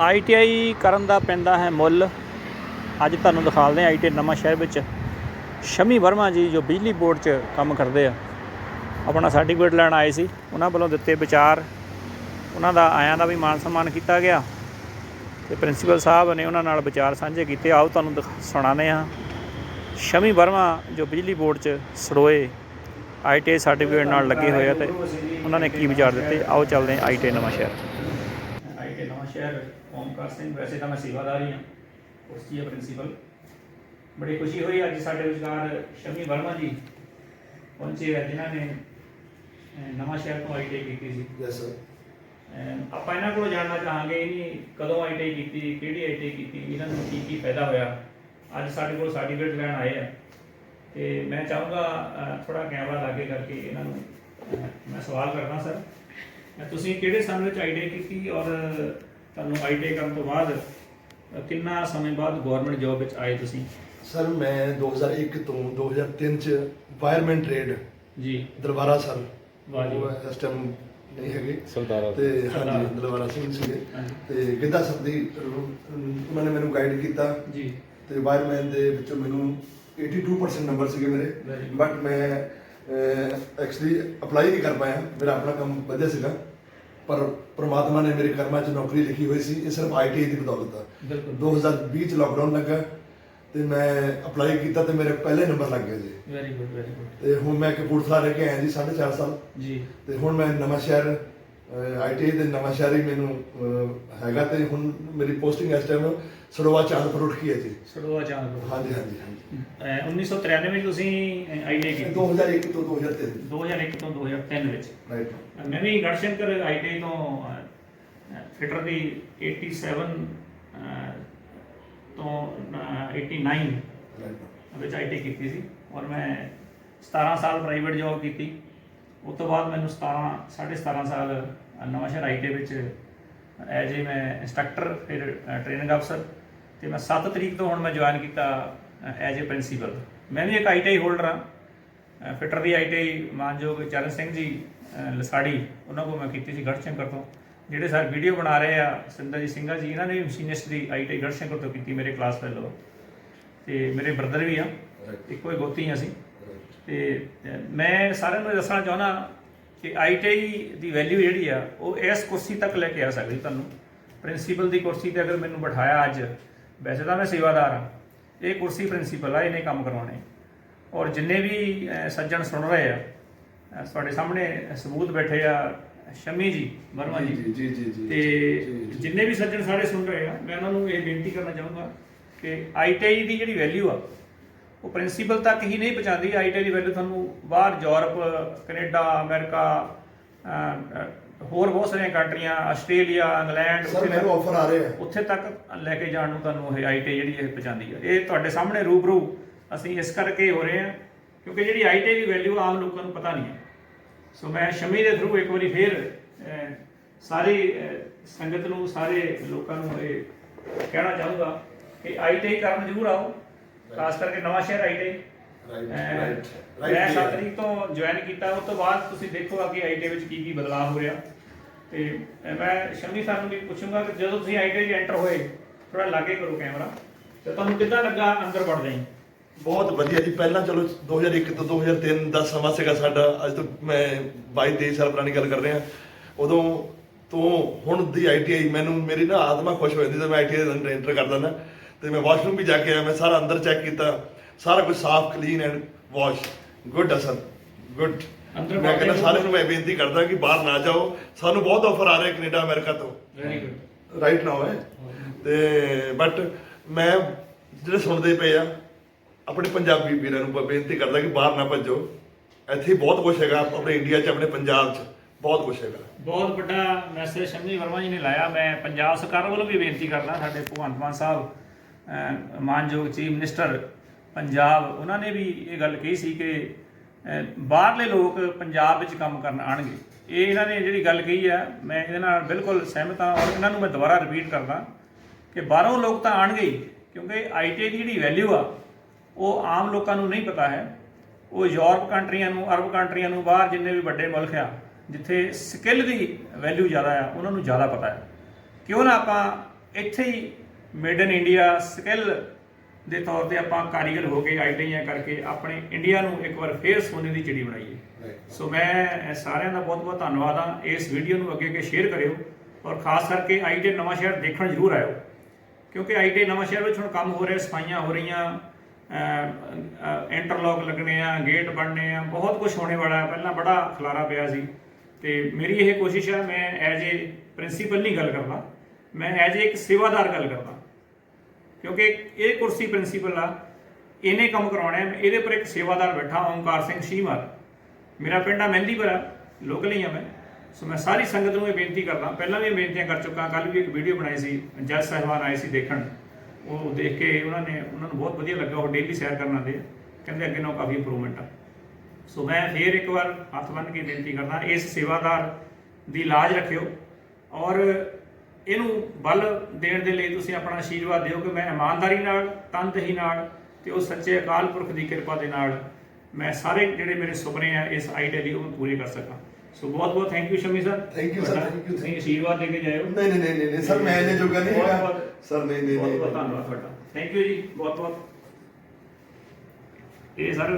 ITI ਕਰਨ ਦਾ ਪੈਂਦਾ ਹੈ ਮੁੱਲ। ਅੱਜ ਤੁਹਾਨੂੰ ਦਿਖਾਉਂਦੇ ਹਾਂ ਆਈਟੀ ਨਵਾਂ ਸ਼ਹਿਰ ਵਿੱਚ। ਸ਼ਮੀ ਵਰਮਾ ਜੀ ਜੋ ਬਿਜਲੀ ਬੋਰਡ 'ਚ ਕੰਮ ਕਰਦੇ ਆ। ਆਪਣਾ ਸਰਟੀਫਿਕੇਟ ਲੈਣ ਆਏ ਸੀ। ਉਹਨਾਂ ਵੱਲੋਂ ਦਿੱਤੇ ਵਿਚਾਰ। ਉਹਨਾਂ ਦਾ ਆਇਆਂ ਦਾ ਵੀ ਮਾਨ ਸਨਮਾਨ ਕੀਤਾ ਗਿਆ। ਤੇ ਪ੍ਰਿੰਸੀਪਲ ਸਾਹਿਬ ਨੇ ਉਹਨਾਂ ਨਾਲ ਵਿਚਾਰ ਸਾਂਝੇ ਕੀਤੇ। ਆਓ ਤੁਹਾਨੂੰ ਦਿਖ- ਸੁਣਾਉਂਦੇ ਹਾਂ। ਸ਼ਮੀ ਵਰਮਾ ਜੋ ਬਿਜਲੀ ਬੋਰਡ 'ਚ ਸੜੋਏ ਆਈਟੀ ਸਰਟੀਫਿਕੇਟ ਨਾਲ ਲੱਗੇ ਹੋਏ ਆ ਤੇ ਉਹਨਾਂ ਨੇ ਕੀ ਵਿਚਾਰ ਦਿੱਤੇ? ਆਓ ਚੱਲਦੇ ਹਾਂ ਆਈਟੀ ਨਵਾਂ ਸ਼ਹਿਰ। ਸ਼ਹਿਰ ਓਮਕਾਰ ਸਿੰਘ ਵੈਸੇ ਤਾਂ ਮੈਂ ਸੇਵਾਦਾਰ ਹੀ ਹਾਂ ਕੁਰਸੀ ਹੈ ਪ੍ਰਿੰਸੀਪਲ ਬੜੀ ਖੁਸ਼ੀ ਹੋਈ ਅੱਜ ਸਾਡੇ ਵਿਚਕਾਰ ਸ਼ਮੀ ਵਰਮਾ ਜੀ ਪਹੁੰਚੇ ਆ ਜਿਨ੍ਹਾਂ ਨੇ ਨਵਾਂ ਸ਼ਹਿਰ ਤੋਂ ਆਈਟੀ ਕੀਤੀ ਸੀ। ਯੈਸ ਸਰ ਆਪਾਂ ਇਹਨਾਂ ਕੋਲੋਂ ਜਾਣਨਾ ਚਾਹਾਂਗੇ ਇਹ ਕਦੋਂ ਆਈਟੀ ਕੀਤੀ ਕਿਹੜੀ ਆਈਟੀ ਕੀਤੀ ਇਹਨਾਂ ਨੂੰ ਕੀ ਕੀ ਫਾਇਦਾ ਹੋਇਆ। ਅੱਜ ਸਾਡੇ ਕੋਲ ਸਰਟੀਫਿਕੇਟ ਲੈਣ ਆਏ ਆ। ਤੇ ਮੈਂ ਚਾਹੂੰਗਾ ਥੋੜਾ ਕੈਮਰਾ ਲਾਗੇ ਕਰਕੇ ਇਹਨਾਂ ਨੂੰ ਮੈਂ ਸਵਾਲ ਕਰਦਾ ਸਰ। ਤੁਸੀਂ ਕਿਹੜੇ ਸਾਲ ਵਿੱਚ ਆਈਟੀ ਕੀਤੀ ਔਰ ਤੁਹਾਨੂੰ ਆਈਟੀ ਕਰਨ ਤੋਂ ਬਾਅਦ ਕਿੰਨਾ ਸਮੇਂ ਬਾਅਦ ਗਵਰਨਮੈਂਟ ਜੌਬ ਵਿੱਚ ਆਏ ਤੁਸੀਂ? ਸਰ ਮੈਂ 2001 ਤੋਂ 2003 ਚ ਵਾਇਰਮੈਨ ਟ੍ਰੇਡ ਜੀ। ਦਰਬਾਰਾ ਸਰ। ਵਾਹ ਜੀ। ਇਸ ਟਾਈਮ ਨਹੀਂ ਹੈਗੇ। ਸਰਦਾਰਾ ਤੇ। ਹਾਂਜੀ ਦਰਬਾਰਾ ਸਿੰਘ ਸੀਗੇ। ਤੇ ਗਿੱਧਾ ਸਰ ਦੀ ਉਹਨਾਂ ਨੇ ਮੈਨੂੰ ਗਾਈਡ ਕੀਤਾ। ਜੀ। ਤੇ ਵਾਇਰਮੈਨ ਦੇ ਵਿੱਚੋਂ ਮੈਨੂੰ 82% ਨੰਬਰ ਸੀਗੇ ਮੇਰੇ. ਬਟ ਮੈਂ ਐਕਚੁਅਲੀ ਅਪਲਾਈ ਨਹੀਂ ਕਰ ਪਾਇਆ। ਮੇਰਾ ਆਪਣਾ ਕੰਮ ਵਧੀਆ ਸੀਗਾ। ਪਰ ਪ੍ਰਮਾਤਮਾ ਨੇ ਮੇਰੇ ਕਰਮਾਂ 'ਚ ਨੌਕਰੀ ਲਿਖੀ ਹੋਈ ਸੀ ਇਹ ਸਿਰਫ ਆਈਟੀ ਦੀ ਬਦੌਲਤ ਆ। ਬਿਲਕੁਲ। 2020 ਚ ਲਾਕਡਾਊਨ ਲੱਗਾ ਤੇ ਮੈਂ ਅਪਲਾਈ ਕੀਤਾ ਤੇ ਮੇਰੇ ਪਹਿਲੇ ਨੰਬਰ ਲੱਗ ਗਏ ਜੀ। ਵੈਰੀ ਗੁੱਡ ਵੈਰੀ ਗੁੱਡ ਤੇ ਹੁਣ ਮੈਂ ਕਪੂਰਥਲਾ ਰਹਿ ਕੇ ਆਇਆ ਜੀ 4.5 ਸਾਲ। ਜੀ। ਤੇ ਹੁਣ ਮੈਂ ਨਵਾਂ ਸ਼ਹਿਰ ਆਈਟੀ ਦੇ ਨਵਾਂ ਸ਼ਹਿਰ ਮੈਨੂੰ ਹੈਗਾ ਤੇ ਹੁਣ ਮੇਰੀ ਪੋਸਟਿੰਗ ਇਸ ਟਾਈਮ ਸਰੋਵਾ ਚਾਂਦਪੁਰ ਉੱਠੀ ਹੈ ਜੀ। ਸੜੋਆ ਚਾਂਦਪੁਰ ਹਾਂਜੀ ਹਾਂਜੀ ਹਾਂਜੀ। ਅਹ 1993 ਵਿੱਚ ਤੁਸੀਂ ਆਈਟੀ ਕੀਤੀ। 2001 ਤੋਂ 2003 2001 ਤੋਂ 2003 ਵਿੱਚ। ਰਾਈਟ ਮੈਂ ਵੀ ਗੜਸ਼ੰਕਰ ਆਈਟੀ ਤੋਂ ਫਿਟਰ ਦੀ 87 ਅਹ, ਤੋਂ ਅਹ, 89 ਰਾਈਟ ਵਿੱਚ ਆਈਟੀ ਕੀਤੀ ਸੀ। ਔਰ ਮੈਂ 17 ਸਾਲ ਪ੍ਰਾਈਵੇਟ ਜੌਬ ਕੀਤੀ। ਉਸ ਤੋਂ ਬਾਅਦ ਮੈਨੂੰ 17 17.5 ਸਾਲ ਨਵਾਂ ਸ਼ਹਿਰ ਆਈਟੀ ਵਿੱਚ ਐਜ ਏ ਮੈਂ ਇੰਸਟ੍ਰਕਟਰ ਫਿਰ ਟ੍ਰੇਨਿੰਗ ਅਫਸਰ ਤੇ ਮੈਂ 7 ਤਰੀਕ ਤੋਂ ਹੁਣ ਮੈਂ ਜੁਆਇਨ ਕੀਤਾ ਐਜ ਏ ਪ੍ਰਿੰਸੀਪਲ ਮੈਂ ਵੀ ਇੱਕ ਆਈਟੀ ਹੋਲਡਰ ਹਾਂ। ਫਿਟਰ ਦੀ ਆਈਟੀ ਮਾਨਯੋਗ ਚਰਨ ਸਿੰਘ ਜੀ ਲਸਾੜੀ ਉਹਨਾਂ ਕੋਲ ਮੈਂ ਕੀਤੀ ਸੀ ਗੜਸ਼ੰਕਰ ਤੋਂ ਜਿਹੜੇ ਸਰ ਵੀਡੀਓ ਬਣਾ ਰਹੇ ਆ ਸਿੰਦਰ ਜੀ ਸਿੰਘਾ ਜੀ ਇਹਨਾਂ ਨੇ ਵੀ ਮਸ਼ੀਨਿਸਟ ਦੀ ਆਈਟੀ ਗੜਸ਼ੰਕਰ ਤੋਂ ਕੀਤੀ ਮੇਰੇ ਕਲਾਸ ਫੈਲੋ ਤੇ ਮੇਰੇ ਬ੍ਰਦਰ ਵੀ ਆ ਇੱਕੋ ਹੀ ਗੋਤੀ ਆ ਅਸੀਂ। ਤੇ ਮੈਂ ਸਾਰਿਆਂ ਨੂੰ ਦੱਸਣਾ ਚਾਹੁੰਦਾ ਕਿ ਆਈਟੀਆਈ ਦੀ ਵੈਲਿਊ ਜਿਹੜੀ ਆ ਉਹ ਇਸ ਕੁਰਸੀ ਤੱਕ ਲੈ ਕੇ ਆ ਸਕਦੀ ਤੁਹਾਨੂੰ। ਪ੍ਰਿੰਸੀਪਲ ਦੀ ਕੁਰਸੀ ਤੇ ਅਗਰ ਮੈਨੂੰ ਬਿਠਾਇਆ ਅੱਜ ਵੈਸੇ ਤਾਂ ਮੈਂ ਸੇਵਾਦਾਰ ਆ ਇਹ ਕੁਰਸੀ ਪ੍ਰਿੰਸੀਪਲ ਆ ਇਹਨੇ ਕੰਮ ਕਰਵਾਉਣੇ। ਔਰ ਜਿੰਨੇ ਵੀ ਸੱਜਣ ਸੁਣ ਰਹੇ ਆ ਤੁਹਾਡੇ ਸਾਹਮਣੇ ਸਬੂਤ ਬੈਠੇ ਆ ਸ਼ਮੀ ਜੀ ਵਰਮਾ ਜੀ। ਜੀ ਜੀ ਜੀ ਤੇ। ਜਿੰਨੇ ਵੀ ਸੱਜਣ ਸਾਰੇ ਸੁਣ ਰਹੇ ਆ ਮੈਂ ਉਹਨਾਂ ਨੂੰ ਇਹ ਬੇਨਤੀ ਕਰਨਾ ਚਾਹੂੰਗਾ ਕਿ ਆਈਟੀਆਈ ਦੀ ਜਿਹੜੀ ਵੈਲਿਊ ਆ ਉਹ ਪ੍ਰਿੰਸੀਪਲ ਤੱਕ ਹੀ ਨਹੀਂ ਪਹੁੰਚਾਉਂਦੀ। ਆਈਟੀਆਈ ਦੀ ਵੈਲਿਊ ਤੁਹਾਨੂੰ ਬਾਹਰ ਯੂਰਪ ਕੈਨੇਡਾ ਅਮਰੀਕਾ ਹੋਰ ਬਹੁਤ ਸਾਰੀਆਂ ਕੰਟਰੀਆਂ ਆਸਟ੍ਰੇਲੀਆ ਇੰਗਲੈਂਡ ਸਰ ਉੱਥੇ ਮੈਨੂੰ ਆਫਰ ਆ ਰਹੇ ਆ। ਉੱਥੇ ਤੱਕ ਲੈ ਕੇ ਜਾਣ ਨੂੰ ਤੁਹਾਨੂੰ ਇਹ ਆਈਟੀ ਜਿਹੜੀ ਇਹ ਪਹੁੰਚਾਉਂਦੀ ਹੈ ਇਹ ਤੁਹਾਡੇ ਸਾਹਮਣੇ ਰੂਬਰੂ ਅਸੀਂ ਇਸ ਕਰਕੇ ਹੋ ਰਹੇ ਹਾਂ ਕਿਉਂਕਿ ਜਿਹੜੀ ਆਈਟੀ ਦੀ ਵੈਲਿਊ ਆਮ ਲੋਕਾਂ ਨੂੰ ਪਤਾ ਨਹੀਂ ਹੈ ਸੋ ਮੈਂ ਸ਼ਮੀ ਦੇ ਥਰੂ ਇੱਕ ਵਾਰੀ ਫੇਰ ਸਾਰੀ ਸੰਗਤ ਨੂੰ ਸਾਰੇ ਲੋਕਾਂ ਨੂੰ ਇਹ ਕਹਿਣਾ ਚਾਹੂੰਗਾ ਕਿ ਆਈਟੀ ਕਰਨ ਜ਼ਰੂਰ ਆਓ। ਖਾਸ ਕਰਕੇ ਨਵਾਂ ਸ਼ਹਿਰ ਆਈਟੀ ਰਾਈਟ ਰਾਈਟ ਮੈਂ 7 ਤਰੀਕ ਤੋਂ ਜੁਆਇਨ ਕੀਤਾ ਉਸ ਤੋਂ ਬਾਅਦ ਤੁਸੀਂ ਦੇਖੋ ਕਿ ਆਈਟੀ ਵਿੱਚ ਕੀ ਕੀ ਬਦਲਾਅ ਹੋ ਰਿਹਾ। ਤੇ ਮੈਂ ਸ਼ਮੀ ਸਾਹਿਬ ਨੂੰ ਵੀ ਪੁੱਛੂੰਗਾ ਕਿ ਜਦੋਂ ਤੁਸੀਂ ਆਈਟੀ 'ਚ ਐਂਟਰ ਹੋਏ ਥੋੜਾ ਲਾਗੇ ਕਰੋ ਕੈਮਰਾ ਤੇ ਤੁਹਾਨੂੰ ਕਿੱਦਾਂ ਲੱਗਾ ਅੰਦਰ ਵੜਦੇ ਹੀ ਬਹੁਤ ਵਧੀਆ ਜੀ। ਪਹਿਲਾਂ ਚਲੋ 2001 ਤੋਂ 2003 ਦਾ ਸਮਾਂ ਸੀਗਾ ਸਾਡਾ। ਅੱਜ ਤੋਂ ਮੈਂ 22 23 ਸਾਲ ਪੁਰਾਣੀ ਗੱਲ ਕਰ ਰਿਹਾ। ਉਦੋਂ ਤੋਂ ਹੁਣ ਦੀ ਆਈਟੀਆਈ ਮੈਨੂੰ ਮੇਰੀ ਨਾ ਆਤਮਾ ਖੁਸ਼ ਹੋ ਜਾਂਦੀ ਜਦੋਂ ਮੈਂ ਆਈਟੀਆਈ ਦੇ ਅੰਦਰ ਐਂਟਰ ਕਰਦਾ ਨਾ ਤੇ ਮੈਂ ਵਾਸ਼ਰੂਮ ਵੀ ਜਾ ਕੇ ਆਇਆ ਮੈਂ ਸਾਰਾ ਅੰਦਰ ਚੈੱਕ ਕੀਤਾ ਸਾਰਾ ਕੁਝ ਸਾਫ਼ ਕਲੀਨ ਐਂਡ ਵਾਸ਼ ਗੁੱਡ ਅਸਰ ਗੁੱਡ ਅੰਦਰ ਮੈਂ ਕਹਿੰਦਾ ਸਾਰਿਆਂ ਨੂੰ ਮੈਂ ਬੇਨਤੀ ਕਰਦਾ ਕਿ ਬਾਹਰ ਨਾ ਜਾਓ। ਸਾਨੂੰ ਬਹੁਤ ਆਫਰ ਆ ਰਹੇ ਕੈਨੇਡਾ ਅਮਰੀਕਾ ਤੋਂ। ਵੈਰੀ ਗੁੱਡ ਰਾਈਟ ਨਾਓ ਹੈ। ਤੇ ਬਟ ਮੈਂ ਜਿਹੜੇ ਸੁਣਦੇ ਪਏ ਆ ਆਪਣੇ ਪੰਜਾਬੀ ਵੀਰਾਂ ਨੂੰ ਬੇਨਤੀ ਕਰਦਾ ਕਿ ਬਾਹਰ ਨਾ ਭੱਜੋ। ਇੱਥੇ ਬਹੁਤ ਕੁਝ ਹੈਗਾ ਆਪਣੇ ਇੰਡੀਆ 'ਚ ਆਪਣੇ ਪੰਜਾਬ 'ਚ। ਬਹੁਤ ਕੁਝ ਹੈਗਾ। ਬਹੁਤ ਵੱਡਾ ਮੈਸੇਜ ਸ਼ਮੀ ਵਰਮਾ ਜੀ ਨੇ ਲਾਇਆ। ਮੈਂ ਪੰਜਾਬ ਸਰਕਾਰ ਵੱਲੋਂ ਵੀ ਬੇਨਤੀ ਕਰਦਾ ਸਾਡੇ ਭਗਵੰਤ ਮਾਨ ਸਾਹਿਬ ਮਾਨਯੋਗ ਚੀਫ ਮਿਨਿਸਟਰ ਪੰਜਾਬ, ਉਹਨਾਂ ਨੇ ਵੀ ਇਹ ਗੱਲ ਕਹੀ ਸੀ ਕਿ ਬਾਹਰਲੇ ਲੋਕ ਪੰਜਾਬ ਵਿੱਚ ਕੰਮ ਕਰਨ ਆਣਗੇ ਇਹ ਇਹਨਾਂ ਨੇ ਜਿਹੜੀ ਗੱਲ ਕਹੀ ਆ, ਮੈਂ ਇਹਦੇ ਨਾਲ ਬਿਲਕੁਲ ਸਹਿਮਤ ਹਾਂ ਔਰ ਇਹਨਾਂ ਨੂੰ ਮੈਂ ਦੁਬਾਰਾ ਰਿਪੀਟ ਕਰਦਾ ਕਿ ਬਾਹਰੋਂ ਲੋਕ ਤਾਂ ਆਣਗੇ ਹੀ, ਕਿਉਂਕਿ ਆਈਟੀ ਦੀ ਜਿਹੜੀ ਵੈਲਿਊ ਆ, ਉਹ ਆਮ ਲੋਕਾਂ ਨੂੰ ਨਹੀਂ ਪਤਾ ਹੈ। ਉਹ ਯੂਰਪ ਕੰਟਰੀਆਂ ਨੂੰ ਅਰਬ ਕੰਟਰੀਆਂ ਨੂੰ, ਬਾਹਰ ਜਿੰਨੇ ਵੀ ਵੱਡੇ ਮੁਲਕ ਆ, ਜਿੱਥੇ ਸਕਿੱਲ ਦੀ ਵੈਲਿਊ ਜ਼ਿਆਦਾ ਆ, ਉਹਨਾਂ ਨੂੰ ਜ਼ਿਆਦਾ ਪਤਾ ਹੈ। ਕਿਉਂ ਨਾ ਆਪਾਂ ਇੱਥੇ ਹੀ ਮੇਡ ਇਨ ਇੰਡੀਆ ਸਕਿੱਲ ਦੇ ਤੌਰ ਤੇ ਆਪਾਂ ਕਾਰੀਗਰ ਹੋ ਕੇ ਆਈਟੀਆਈ ਕਰਕੇ ਆਪਣੇ ਇੰਡੀਆ ਨੂੰ ਇੱਕ ਵਾਰ ਫੇਰ ਸੋਨੇ ਦੀ ਚਿੜੀ ਬਣਾਈਏ। ਸੋ ਮੈਂ ਸਾਰਿਆਂ ਦਾ ਬਹੁਤ ਬਹੁਤ ਧੰਨਵਾਦ ਆ ਇਸ ਵੀਡੀਓ ਨੂੰ ਅੱਗੇ ਅੱਗੇ ਸ਼ੇਅਰ ਕਰਿਓ ਔਰ ਖਾਸ ਕਰਕੇ ਆਈਟੀ ਨਵਾਂ ਸ਼ਹਿਰ ਦੇਖਣ ਜ਼ਰੂਰ ਆਇਓ। ਕਿਉਂਕਿ ਆਈਟੀ ਨਵਾਂ ਸ਼ਹਿਰ ਵਿੱਚ ਹੁਣ ਕੰਮ ਹੋ ਰਿਹਾ ਸਫਾਈਆਂ ਹੋ ਰਹੀਆਂ ਇੰਟਰਲੌਕ ਲੱਗਣੇ ਆ ਗੇਟ ਬਣਨੇ ਆ ਬਹੁਤ ਕੁਝ ਹੋਣੇ ਵਾਲਾ ਹੈ। ਪਹਿਲਾਂ ਬੜਾ ਖਲਾਰਾ ਪਿਆ ਸੀ ਤੇ ਮੇਰੀ ਇਹ ਕੋਸ਼ਿਸ਼ ਹੈ ਮੈਂ ਐਜ਼ ਏ ਪ੍ਰਿੰਸੀਪਲ ਨਹੀਂ ਗੱਲ ਕਰਦਾ। ਮੈਂ ਐਜ਼ ਏ ਇੱਕ ਸੇਵਾਦਾਰ ਗੱਲ ਕਰਦਾ। ਕਿਉਂਕਿ ਇਹ ਕੁਰਸੀ ਪ੍ਰਿੰਸੀਪਲ ਆ, ਇਹਨੇ ਕੰਮ ਕਰਾਉਣਾ ਹੈ, ਇਹਦੇ ਪਰ ਇੱਕ ਸੇਵਾਦਾਰ ਬੈਠਾ, ਓਮਕਾਰ ਸਿੰਘ ਸ਼ੀਮਾਰ ਮੇਰਾ ਪਿੰਡ ਆ ਮਹਿੰਦੀਪੁਰਾ ਲੋਕਲ ਹੀ ਆ ਮੈਂ। ਸੋ ਮੈਂ ਸਾਰੀ ਸੰਗਤ ਨੂੰ ਇਹ ਬੇਨਤੀ ਕਰਦਾ, ਪਹਿਲਾਂ ਵੀ ਇਹ ਬੇਨਤੀਆਂ ਕਰ ਚੁੱਕਾ ਕੱਲ ਵੀ ਇੱਕ ਵੀਡੀਓ ਬਣਾਈ ਸੀ, ਜੱਜ ਸਾਹਿਬਾਨ ਆਏ ਸੀ ਦੇਖਣ। ਉਹ ਦੇਖ ਕੇ ਉਹਨਾਂ ਨੇ, ਉਹਨਾਂ ਨੂੰ ਬਹੁਤ ਵਧੀਆ ਲੱਗਾ, ਉਹ ਡੇਲੀ ਸੈਰ ਕਰਨ ਆਉਂਦੇ ਕਹਿੰਦੇ ਅੱਗੇ ਨਾਲੋਂ ਕਾਫੀ ਇੰਪਰੂਵਮੈਂਟ ਆ। ਸੋ ਮੈਂ ਫੇਰ ਇੱਕ ਵਾਰ ਹੱਥ ਬੰਨ੍ਹ ਕੇ ਬੇਨਤੀ ਕਰਦਾ, ਇਸ ਸੇਵਾਦਾਰ ਦੀ ਲਾਜ ਰੱਖਿਓ। ਔਰ ਇਹਨੂੰ ਬਲ ਦੇਣ ਦੇ ਲਈ ਤੁਸੀਂ ਆਪਣਾ ਆਸ਼ੀਰਵਾਦ ਦਿਓ ਕਿ ਮੈਂ ਇਮਾਨਦਾਰੀ ਨਾਲ ਤਨਦੇਹੀ ਨਾਲ ਤੇ ਉਹ ਸੱਚੇ ਅਕਾਲ ਪੁਰਖ ਦੀ ਕਿਰਪਾ ਦੇ ਨਾਲ ਮੈਂ ਸਾਰੇ ਜਿਹੜੇ ਮੇਰੇ ਸੁਪਨੇ ਆ ਇਸ ਆਈਟੀ ਲਈ ਉਹ ਪੂਰੇ ਕਰ ਸਕਾਂ। ਸੋ ਬਹੁਤ ਬਹੁਤ thank you Shami sir sir. Thank you, ਤੁਸੀਂ ਆਸ਼ੀਰਵਾਦ ਦੇ ਕੇ ਜਾਇਓ ਨਹੀਂ ਨਹੀਂ ਨਹੀਂ ਨਹੀਂ ਸਰ ਮੈਂ ਇਹਨੇ ਜੋਗਾ ਨਹੀਂ ਹੈਗਾ। ਸਰ ਨਹੀਂ ਨਹੀਂ ਬਹੁਤ ਬਹੁਤ ਧੰਨਵਾਦ ਤੁਹਾਡਾ। ਥੈਂਕ ਯੂ ਜੀ ਬਹੁਤ ਬਹੁਤ। ਇਹ ਸਾਰੇ